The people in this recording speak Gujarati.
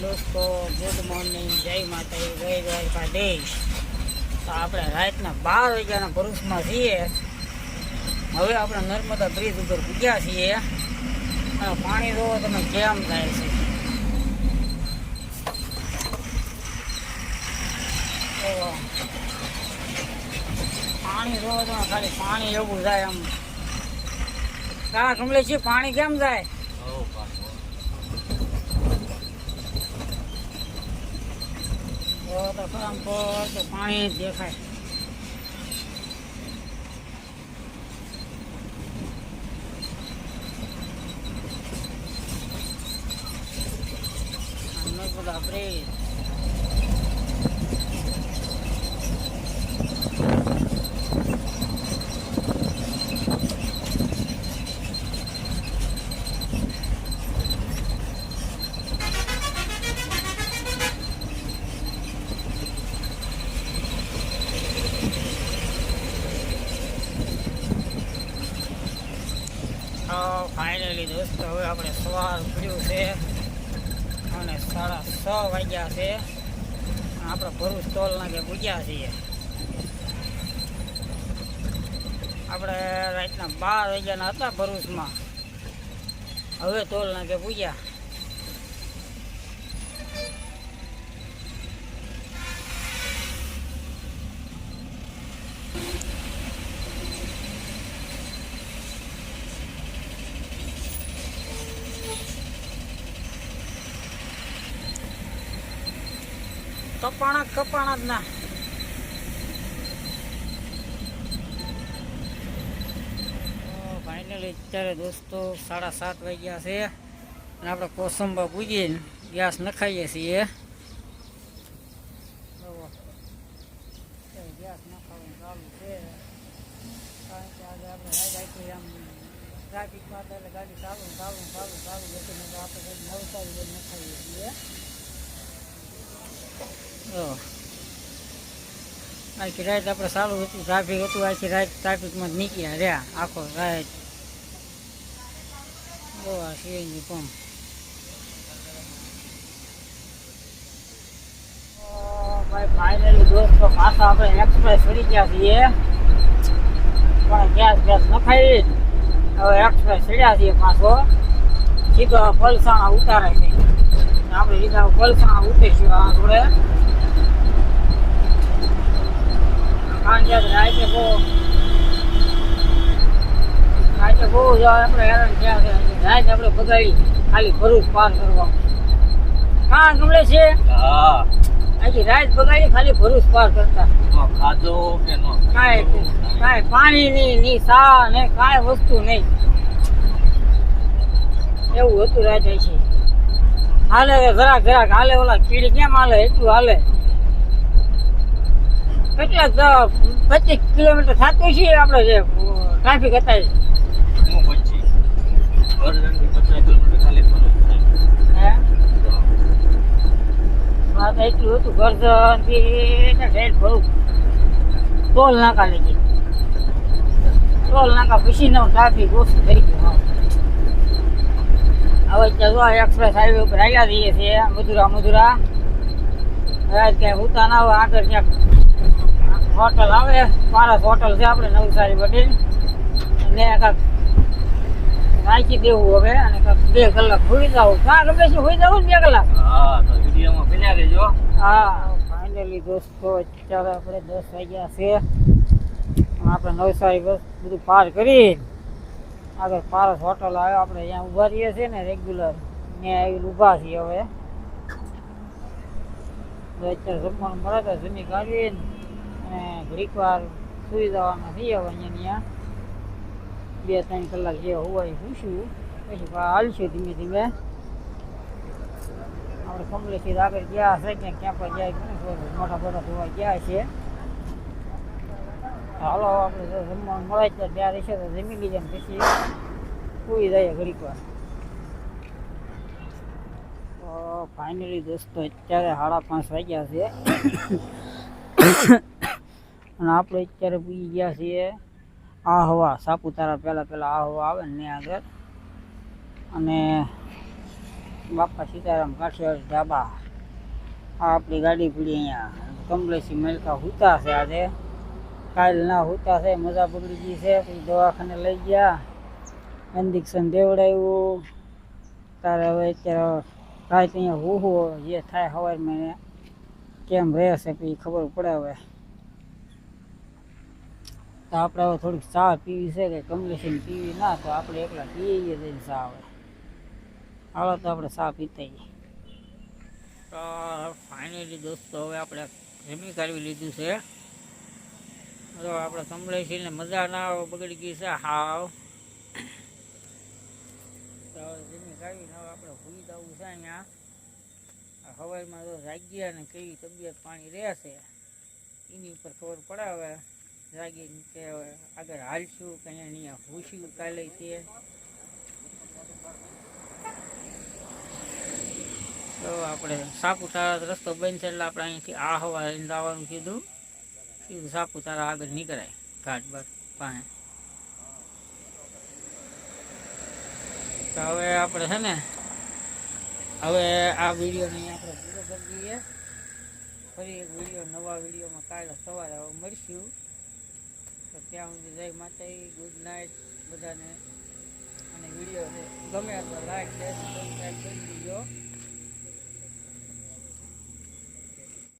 દોસ્તો ગુડ મોર્નિંગ જય માતા જય દ્વારકાધીશ. તો આપણે રાતના બાર વાગ્યાના ભરૂચમાં છીએ. હવે આપણે નર્મદા બ્રિજ ઉપર પૂગ્યા છીએ. અને પાણી જોવો તમે કેમ થાય છે. પાણી જોવો તમે, ખાલી પાણી એવું જાય આમ કા કમલે છે પાણી કેમ જાય તો આમ તો પાણી દેખાય. આમને ફાઇનલી દોસ્તો, હવે આપણે સવાર પડ્યું છે અને સાડા છ વાગ્યા છે. આપણે ભરૂચ ટોલ નાકે પૂજ્યા છીએ. આપણે રાતના બાર વાગ્યાના હતા ભરૂચમાં. હવે ટોલ નાકે પૂગ્યા કપાણા કપાણા જ ના. ફાઇનલી અત્યારે દોસ્તો સાડા સાત વાગ્યા છે અને આપણે કોસંબા પૂજીને ગેસ નખાઈએ છીએ. જુઓ. અત્યારે ગેસ નખાવાનું ચાલુ છે. કારણ કે આજે આપણે રાઈડ આપી આમ ટ્રાફિકમાં તો એટલે ગાડી ચાલુ ને ચાલુ ને ચાલુ ને ચાલુ જતી નહીં તો આપણે કંઈક નવસારી જઈને નખાઈએ છીએ. જો આખી રાત આપણે ચાલુ હતું ટ્રાફિક હતું, આખી રાત ટ્રાફિકમાં નીકળ્યા રહ્યા, આખો રાત. બહુ આ સીએનજી પંપ ભાઈ ફાઇનલી દોસ્તો પાછા આપણે એક્સપ્રેસ ચડી ગયા છીએ. પણ ગેસ ગેસ નખાઈ. હવે એક્સપ્રેસ ચડ્યા છીએ પાછો. સીધો ફલસાણા ઉતારે છે. આપણે સીધા ફલસાણા ઉતરીશું આ જોડે. કારણ કે રાતે બહુ રાતે બહુ આપણે હેરાન થયા છે રાત આપણે બગાડી ખાલી ભરૂચ પાર કરવા કાં ગમલે છે હા આખી રાત બગાડી ખાલી ભરૂચ પાર કરતા. ખાધો કે નો કાંઈ કાંઈ પાણી નહીં ની સા ને કાંઈ વસ્તુ નહીં એવું હતું રાતે છે હાલે જરાક જરાક હાલે ઓલા કીડી કેમ હાલે એટલું હાલે કેટલા પચીસ કિલોમીટર થતું છે આપણે જે ટ્રાફિક હતા. હું? તો એટલું હતું ગરદનથી ને ટોલ નાકા લઈ ટોલ નાકા પછી નો ટ્રાફિક ઓછું થઈ ગયું હવે જો એક્સપ્રેસ હાઈવે ઉપર આવ્યા જઈએ છીએ મધુરા મધુરા. ક્યાંય ઉતા ના હોય, આગળ ક્યાંક હોટલ આવે પારસ હોટલ છે આપણે નવસારી બધી અને કાંક રાખી દેવું હવે અને કાંક બે કલાક હોઈ જવું કાં ગમે છે હોઈ જવું બે કલાક. હા તો વિડીયોમાં બન્યા રહેજો હા ફાઇનલી દોસ્તો અત્યારે આપણે દસ વાગ્યા છે. આપણે નવસારી બસ બધું પાર કરી. આગળ પારસ હોટલ આવે આપણે અહીંયા ઊભા રહીએ છીએ ને રેગ્યુલર ત્યાં આવી ઊભા છીએ હવે. અત્યારે જમવાનું મળે તો જમી કાઢીને અને ઘડીક સુઈ જવાના થઈ આવે અહીંયા બે ત્રણ કલાક જે હોવાય પૂછ્યું પછી હાલશું ધીમે ધીમે. આપણે કમલેથી આગળ ગયા હશે કે ક્યાં પર જાય મોટા મોટા જોવા ગયા છે. હાલો, આપણે જો જમવાનું મળે તો ત્યારે છે, તો જમી લીધે પછી સુઈ જાય ઘડીક વાર. ફાઇનલી દોસ્તો, અત્યારે સાડા પાંચ વાગ્યા છે. અને આપણે અત્યારે પૂજી ગયા છીએ આ હવા સાપુતારા પહેલાં પહેલાં આ હવા આવે ને ત્યાં આગળ. અને બાપા સીતારામ કાઠિયાવાડી ઢાબા આ આપણી ગાડી પડી અહીંયા. કમલેશી મેલકા હુતા છે આજે. કાલ ના હુતા છે, મજા બગડી ગઈ છે. પછી દવાખાને લઈ ગયા. ઇન્જેક્શન દેવડાવ્યું તારે હવે અત્યારે રાત અહીંયા હું જે થાય સવારમાં કેમ રહેશે પછી ખબર પડે હવે. તો આપણે હવે થોડીક ચા પીવી છે કે કમલેશન પીવી ના, તો આપણે એકલા પીએ જઈને ચા આવે હાલો તો આપણે ચા પીતા તો ફાઇનલી દોસ્તો, હવે આપણે જમી કાઢવી લીધું છે. તો આપણે કમલેશીને મજા ના આવે, બગડી ગઈ છે, હાવ. તો હવે જમી કાઢીને હવે આપણે ભૂલી જવું છે અહીંયા. હવાઈમાં તો જાગ્યા ને કેવી તબિયત પાણી રહેશે એની ઉપર ખબર પડે હવે જાગીને કે હવે આગળ હાલશું કે અહીંયા હુશું કાલે તે તો આપણે સાપુતારા રસ્તો બંધ છે એટલે આપણે અહીંથી આ હવા લઈને જવાનું કીધું સીધું સાપુતારા આગળ નીકળાય ઘાટ બાટ પાસે તો હવે આપણે છે ને હવે આ વિડીયોને આપણે પૂરો કરી દઈએ ફરી એક વીડિયો નવા વિડીયોમાં કાલે સવારે હવે મળશું તો ત્યાં સુધી જય માતાજી, ગુડ નાઇટ બધાને. અને વીડિયો ગમે તો લાઈક શેર સબસ્ક્રાઈબ કરી દીજો.